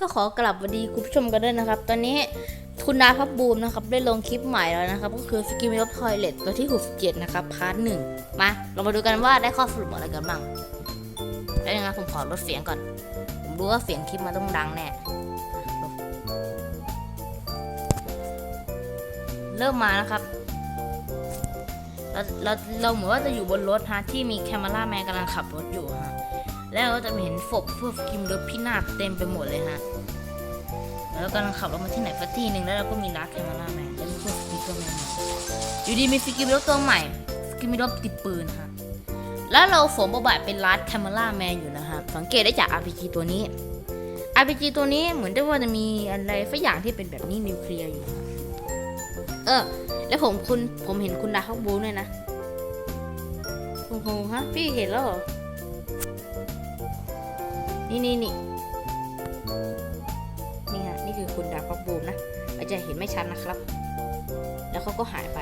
ก็ขอกลับสวัสดีคุณผู้ชมกันด้วยนะครับ ตอนนี้คุณดาพับบูมนะครับได้ลงคลิปใหม่แล้วนะครับ ก็คือสกิมิลทอยเลตตัวที่67นะครับพาร์ทหนึ่งมา เรามาดูกันว่าได้ข้อสรุปอะไรกันบ้างแล้วยังไงผมขอลดเสียงก่อน ผมรู้ว่าเสียงคลิปมันต้องดังแน่เริ่มมานะครับ เราเราเราเหมือนว่าจะอยู่บนรถฮะที่มีแคม e ราแมนกำลังขับรถอยู่ฮะ แล้วเราก็จะเห็นศพพวกกิมรถพินาศเต็มไปหมดเลยฮะ แล้วเรากำลังขับรถมาที่ไหนสักที่หนึ่งแล้วเราก็มีรักแคม e ราแมนแล้วมีพวกสกิมรถแมนอยู่ดีมีสกิมรถตัวใหม่สกิมรถติดปืนฮะ แล้วเราสวมบทบาทเป็นรัดแคม e ราแมนอยู่นะฮะ สังเกตได้จาก RPG ตัวนี้ RPG ตัวนี้เหมือนได้ว่าจะมีอะไรสักอย่างที่เป็นแบบนี้นิวเคลียร์อยู่ เออ แล้วผมคุณผมเห็นคุณดาฮอกบูด้วยนะโอ้โหฮะพี่เห็นแล้วเหรอ นี่นี่นี่นี่ฮะนี่คือคุณดาฮอกบูนะอาจจะเห็นไม่ชัดนะครับ แล้วเขาก็หายไป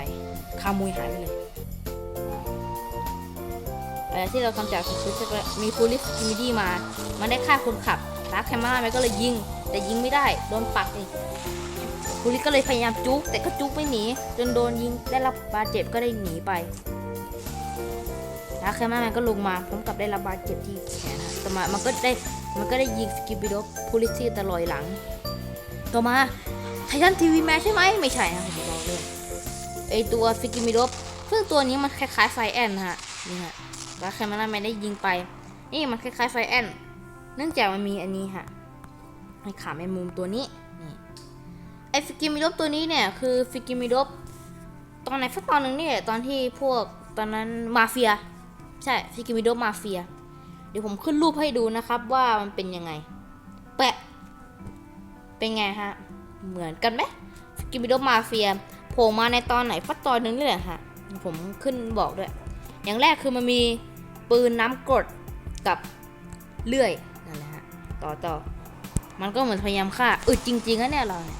คามุยหายไปเลยเออที่เราทำจากคุณจะมีฟูลิสมิดี้มา มันได้ฆ่าคนขับรักแคมรามันก็เลยยิง แต่ยิงไม่ได้ โดนปักอีกคูริก็เลยพยายามจุก แต่ก็จุกไม่หนีจนโดนยิงได้รับบาดเจ็บก็ได้หนีไปแล้วแคมแมนก็ลงมาพร้อมกับได้รับบาดเจ็บที่แขนนะต่มันก็ได้ มันก็ได้ยิงสกิปปิโดพูลิซี่ตลอยหลัง ต่อมาไททันทีวีแมชใช่ไหมไม่ใช่นะผมบอกเลยไอตัวสกิมิโดซึ่งตัวนี้มันคล้ายๆไฟแอนนะฮะนี่ฮะแล้วแคมแมนได้ยิงไป นี่มันคล้ายๆไฟแอนเนื่องจากมันมีอันนี้ฮะไอขาแมงมุมตัวนี้นี่ไอฟิกิมิดบตัวนี้เนี่ยคือฟิกิมิดบตอนไหนสักตอนหนึ่งเนี่ยตอนที่พวกตอนนั้นมาเฟีย ใช่ฟิกิมิดบมาเฟีย เดี๋ยวผมขึ้นรูปให้ดูนะครับว่ามันเป็นยังไง แปะ เป็นไงฮะ เหมือนกันไหมฟิกิมิโดมาเฟียโผล่มาในตอนไหนสักตอนนึงนี่แหละฮะ ผมขึ้นบอกด้วย อย่างแรกคือมันมีปืนน้ำกรดกับเลื่อยนั่นแหละฮะ ต่อต่อ มันก็เหมือนพยายามฆ่าอึดจริงๆนะเนี่ยเราเนี่ย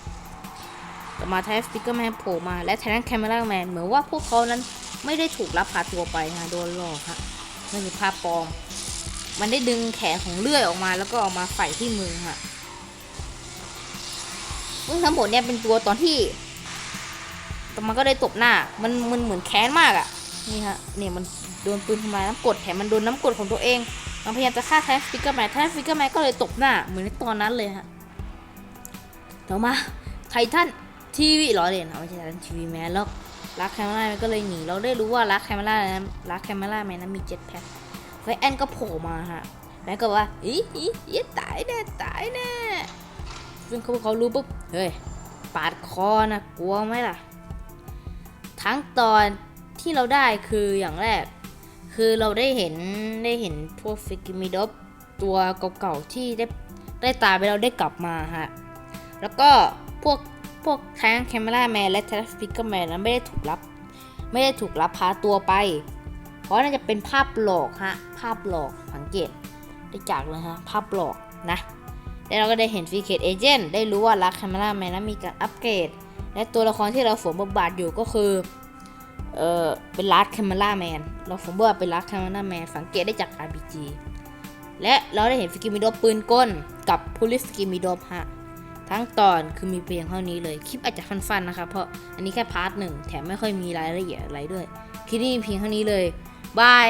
ต่มาไทสติกเกอร์แมนโผล่มาและไททันแคมเมราแมนเหมือนว่าพวกเขานั้นไม่ได้ถูกลับพาตัวไปฮะโดนหลอกฮะนั่นคือภาพปลอม มันได้ดึงแขนของเลื่อยออกมาแล้วก็ออกมาใส่ที่มือฮะซึ่งทั้งหมดเนี่ยเป็นตัวตอนที่ตมันก็ได้ตบหน้า มันมันเหมือนแค้นมากอะ่ะ นี่ฮะ เนี่ยมันโดนปืนทำลายน้ำกดแถมมันโดนน้ำกดของตัวเอง มันพยายามจะฆ่าไทสติกเกอร์แมนไทสติกเกอร์แมนก็เลยตบหน้า เหมือนในตอนนั้นเลยฮะต่อมาไททันทีวีล้อเล่นเอาไม่ใช่ทีวีแมนแล้วรักแคมราแมนก็เลยหนี เราได้รู้ว่ารักแคมรานั้นรักแคมราแมนนั้นมีเจ็ตแพ็ค ฟแอนก็โผล่มาฮะแมนก็ว่าอีอีอีตายแน่ตายแน่ซึ่งเขาเขารู้ปุ๊บเฮ้ยปาดคอนะกลัวไหมล่ะ ทั้งตอนที่เราได้คืออย่างแรก คือเราได้เห็นได้เห็นพวกฟิกิมิดบตัวเก่าๆที่ได้ได้ตายไปเราได้กลับมาฮะแล้วก็พวกพวกทั้งแคม e ราแมนและทร f ฟิกเกอร์แมนนั้นไม่ได้ถูกรับ ไม่ได้ถูกรับพาตัวไป เพราะน่าจะเป็นภาพหลอกฮะ ภาพหลอกสังเกตได้จากเลยฮะ ภาพหลอกนะ แล้วเราก็ได้เห็นฟีเค e เอเจนต์ได้รู้ว่ารักแคม e ราแมนนั้นมีการอัปเกรด และตัวละครที่เราสวมบทบาทอยู่ก็คือ เออเป็นรักแคม e ราแมน เราสวมบทบาทเป็นรักแคม e ราแมน สังเกตได้จาก RPG และเราได้เห็นฟิกิมิโดปืนก้นกับพูลิสกิมิโดฮะทั้งตอนคือมีเพียงเท่านี้เลย คลิปอาจจะสั้นๆนะครับ เพราะอันนี้แค่พาร์ทหนึ่งแถมไม่ค่อยมีรายละเอียดอะไรด้วย คลิปนี้มีเพียงเท่านี้เลย บาย